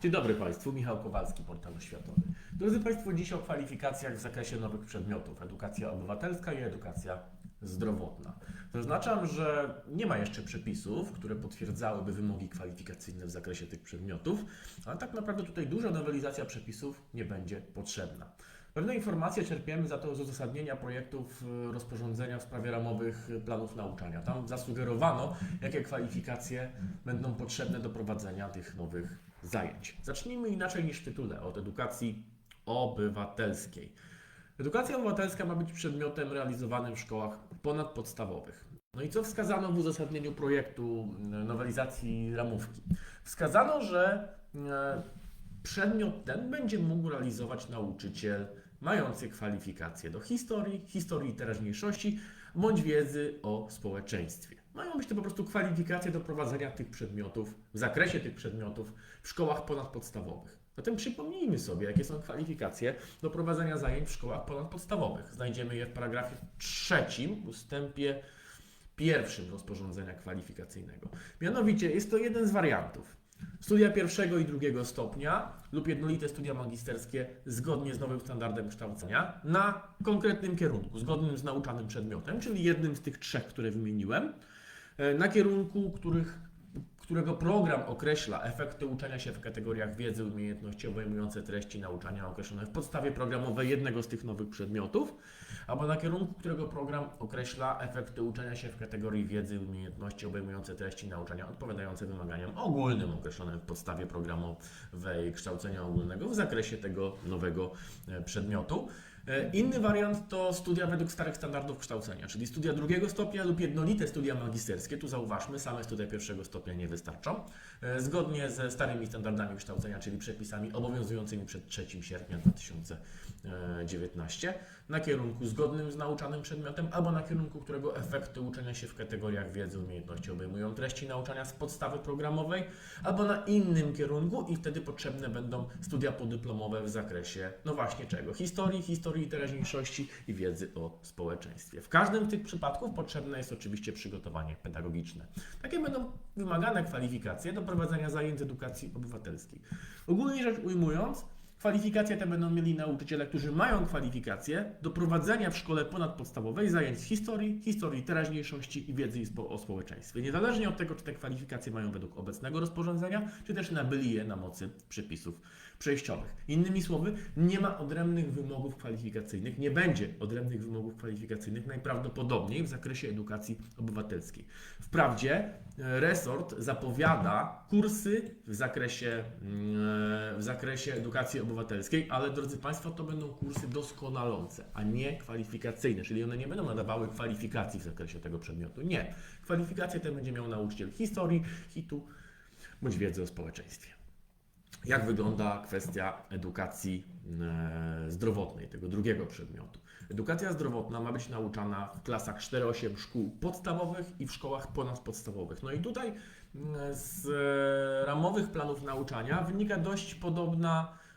Dzień dobry Państwu, Michał Kowalski, Portal Oświatowy. Drodzy Państwo, dziś o kwalifikacjach w zakresie nowych przedmiotów. Edukacja obywatelska i edukacja zdrowotna. Zaznaczam, że nie ma jeszcze przepisów, które potwierdzałyby wymogi kwalifikacyjne w zakresie tych przedmiotów, ale tak naprawdę tutaj duża nowelizacja przepisów nie będzie potrzebna. Pewne informacje czerpiemy za to z uzasadnienia projektów y, rozporządzenia w sprawie ramowych planów nauczania. Tam zasugerowano, jakie kwalifikacje będą potrzebne do prowadzenia tych nowych zajęć. Zacznijmy inaczej niż w tytule, od edukacji obywatelskiej. Edukacja obywatelska ma być przedmiotem realizowanym w szkołach ponadpodstawowych. No i co wskazano w uzasadnieniu projektu y, nowelizacji ramówki? Wskazano, że e, Przedmiot ten będzie mógł realizować nauczyciel mający kwalifikacje do historii, historii teraźniejszości bądź wiedzy o społeczeństwie. Mają być to po prostu kwalifikacje do prowadzenia tych przedmiotów, w zakresie tych przedmiotów w szkołach ponadpodstawowych. Zatem przypomnijmy sobie, jakie są kwalifikacje do prowadzenia zajęć w szkołach ponadpodstawowych. Znajdziemy je w paragrafie trzecim, ustępie pierwszym rozporządzenia kwalifikacyjnego. Mianowicie jest to jeden z wariantów. Studia pierwszego i drugiego stopnia lub jednolite studia magisterskie zgodnie z nowym standardem kształcenia na konkretnym kierunku, zgodnym z nauczanym przedmiotem, czyli jednym z tych trzech, które wymieniłem, na kierunku, których, którego program określa efekty uczenia się w kategoriach wiedzy, umiejętności obejmujące treści nauczania określone w podstawie programowej jednego z tych nowych przedmiotów, albo na kierunku, którego program określa efekty uczenia się w kategorii wiedzy umiejętności obejmujące treści nauczania odpowiadające wymaganiom ogólnym określonym w podstawie programowej kształcenia ogólnego w zakresie tego nowego e, przedmiotu. E, Inny wariant to studia według starych standardów kształcenia, czyli studia drugiego stopnia lub jednolite studia magisterskie. Tu zauważmy, same studia pierwszego stopnia nie wystarczą. E, Zgodnie ze starymi standardami kształcenia, czyli przepisami obowiązującymi przed 3 sierpnia 2019, na kierunku zgodnym z nauczanym przedmiotem albo na kierunku, którego efekty uczenia się w kategoriach wiedzy, umiejętności obejmują treści nauczania z podstawy programowej, albo na innym kierunku i wtedy potrzebne będą studia podyplomowe w zakresie, no właśnie czego? Historii, historii teraźniejszości i wiedzy o społeczeństwie. W każdym z tych przypadków potrzebne jest oczywiście przygotowanie pedagogiczne. Takie będą wymagane kwalifikacje do prowadzenia zajęć edukacji obywatelskiej. Ogólnie rzecz ujmując, Kwalifikacje te będą mieli nauczyciele, którzy mają kwalifikacje do prowadzenia w szkole ponadpodstawowej zajęć z historii, historii teraźniejszości i wiedzy o społeczeństwie. Niezależnie od tego, czy te kwalifikacje mają według obecnego rozporządzenia, czy też nabyli je na mocy przepisów przejściowych. Innymi słowy, nie ma odrębnych wymogów kwalifikacyjnych, nie będzie odrębnych wymogów kwalifikacyjnych najprawdopodobniej w zakresie edukacji obywatelskiej. Wprawdzie e, resort zapowiada kursy w zakresie, mm, w zakresie edukacji obywatelskiej, ale drodzy Państwo, to będą kursy doskonalące, a nie kwalifikacyjne, czyli one nie będą nadawały kwalifikacji w zakresie tego przedmiotu. Nie. Kwalifikacje te będzie miał nauczyciel historii, hitu bądź wiedzy o społeczeństwie. Jak wygląda kwestia edukacji e, zdrowotnej, tego drugiego przedmiotu? Edukacja zdrowotna ma być nauczana w klasach 4-8 szkół podstawowych i w szkołach ponadpodstawowych. No i tutaj mm, z e, ramowych planów nauczania wynika dość podobna, e,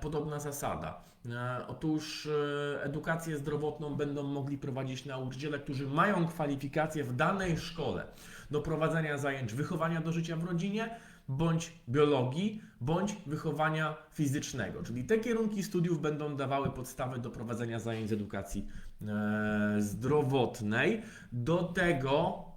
podobna zasada. E, Otóż e, edukację zdrowotną będą mogli prowadzić nauczyciele, którzy mają kwalifikacje w danej szkole do prowadzenia zajęć wychowania do życia w rodzinie, bądź biologii, bądź wychowania fizycznego. Czyli te kierunki studiów będą dawały podstawy do prowadzenia zajęć z edukacji e, zdrowotnej. Do tego e,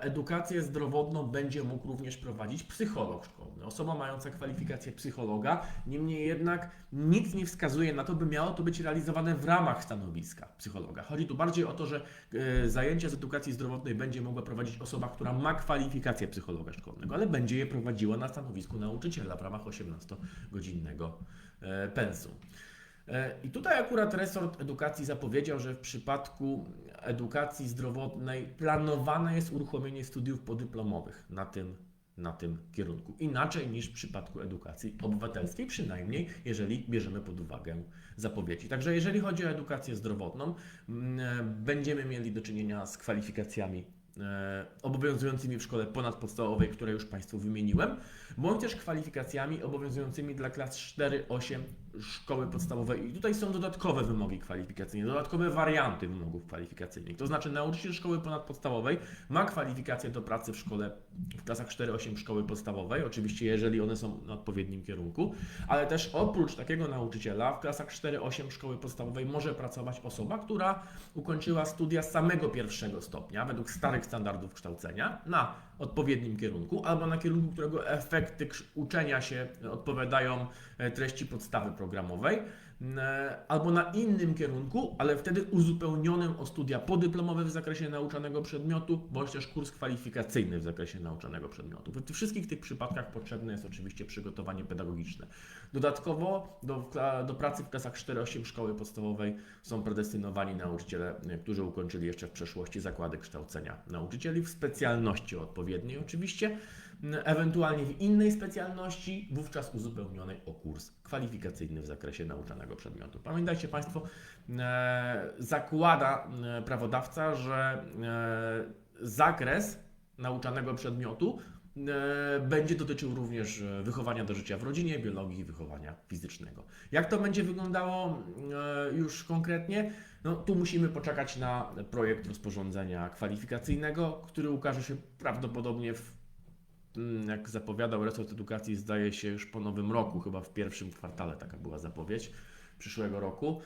edukację zdrowotną będzie mógł również prowadzić psycholog szkolny, osoba mająca kwalifikację psychologa. Niemniej jednak nic nie wskazuje na to, by miało to być realizowane w ramach stanowiska psychologa. Chodzi tu bardziej o to, że e, zajęcia z edukacji zdrowotnej będzie mogła prowadzić osoba, która ma kwalifikację psychologa szkolnego, ale będzie je prowadziła na stanowisku nauczyciela w ramach 18-godzinnego e, pensum. E, I tutaj akurat resort edukacji zapowiedział, że w przypadku edukacji zdrowotnej planowane jest uruchomienie studiów podyplomowych na tym, na tym kierunku. Inaczej niż w przypadku edukacji obywatelskiej, przynajmniej jeżeli bierzemy pod uwagę zapowiedzi. Także jeżeli chodzi o edukację zdrowotną, będziemy mieli do czynienia z kwalifikacjami e, obowiązującymi w szkole ponadpodstawowej, które już Państwu wymieniłem, bądź też kwalifikacjami obowiązującymi dla klas 4, 8 szkoły podstawowej i tutaj są dodatkowe wymogi kwalifikacyjne, dodatkowe warianty wymogów kwalifikacyjnych. To znaczy nauczyciel szkoły ponadpodstawowej ma kwalifikacje do pracy w szkole w klasach 4-8 szkoły podstawowej, oczywiście jeżeli one są na odpowiednim kierunku, ale też oprócz takiego nauczyciela w klasach 4-8 szkoły podstawowej może pracować osoba, która ukończyła studia samego pierwszego stopnia według starych standardów kształcenia na odpowiednim kierunku albo na kierunku, którego efekty uczenia się odpowiadają e, treści podstawy programowej, albo na innym kierunku, ale wtedy uzupełnionym o studia podyplomowe w zakresie nauczanego przedmiotu, bądź też kurs kwalifikacyjny w zakresie nauczanego przedmiotu. W tych wszystkich tych przypadkach potrzebne jest oczywiście przygotowanie pedagogiczne. Dodatkowo do, do pracy w klasach 4-8 szkoły podstawowej są predestynowani nauczyciele, e, którzy ukończyli jeszcze w przeszłości zakłady kształcenia nauczycieli w specjalności odpowiedniej oczywiście, ewentualnie w innej specjalności, wówczas uzupełnionej o kurs kwalifikacyjny w zakresie nauczanego przedmiotu. Pamiętajcie Państwo, e, zakłada e, prawodawca, że e, zakres nauczanego przedmiotu będzie dotyczył również wychowania do życia w rodzinie, biologii i wychowania fizycznego. Jak to będzie wyglądało już konkretnie? No, tu musimy poczekać na projekt rozporządzenia kwalifikacyjnego, który ukaże się prawdopodobnie w jak zapowiadał resort edukacji, zdaje się już po nowym roku, chyba w pierwszym kwartale taka była zapowiedź przyszłego roku.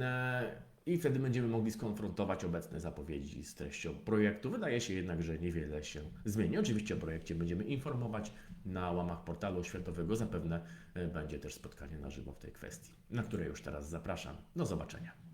E, I wtedy będziemy mogli skonfrontować obecne zapowiedzi z treścią projektu. Wydaje się jednak, że niewiele się zmieni. Oczywiście o projekcie będziemy informować na łamach portalu oświatowego. Zapewne e, będzie też spotkanie na żywo w tej kwestii, na które już teraz zapraszam. Do zobaczenia.